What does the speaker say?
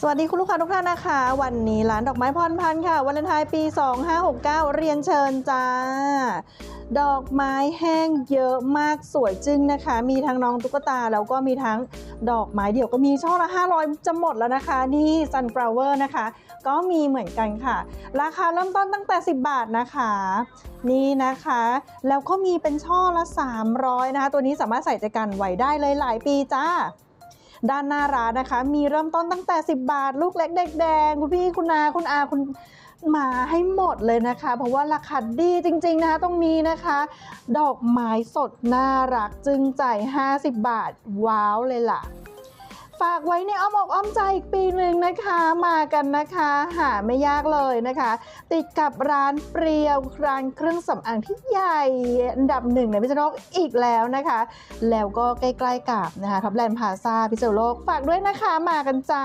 สวัสดีคุณลูกค้าทุกท่านนะคะ วันนี้ร้านดอกไม้พรพันธ์ค่ะวันเลนไทน์ปี 2569 เรียนเชิญจ้า ดอกไม้แห้งเยอะมากสวยจึ้งนะคะ มีทั้งน้องตุ๊กตาแล้วก็มีทั้งดอกไม้เดี่ยวก็มีช่อละ 500 จะหมดแล้วนะคะ นี่ sunflower นะคะ ก็มีเหมือนกันค่ะ ราคาเริ่มต้นตั้งแต่ 10 บาทนะคะ นี่นะคะ แล้วก็มีเป็นช่อละ 300 นะคะ ตัวนี้สามารถใส่ใจกันไว้ได้เลยหลายปีจ้า ด้านหน้าร้านนะคะ มีเริ่มต้นตั้งแต่ 10 บาท ลูกเล็กเด็กแดง คุณพี่คุณนาคุณอาคุณมาให้หมดเลยนะคะ เพราะว่าราคาดีจริง ๆ นะคะตรงนี้นะคะ ดอกไม้สดน่ารักจึงใจาย50 บาท ว้าวเลยล่ะ ฝากไว้ในอ้อมอกอ้อมใจอีกปีหนึ่งนะคะมากันนะคะ หาไม่ยากเลยนะคะ ติดกับร้านเปรียวร้านเครื่องสำอางที่ใหญ่อันดับหนึ่งในพิษณุโลกอีกแล้วนะคะ แล้วก็ใกล้ๆกับนะคะท็อปแลนด์พาซาพิษณุโลกฝากด้วยนะคะมากันจ้า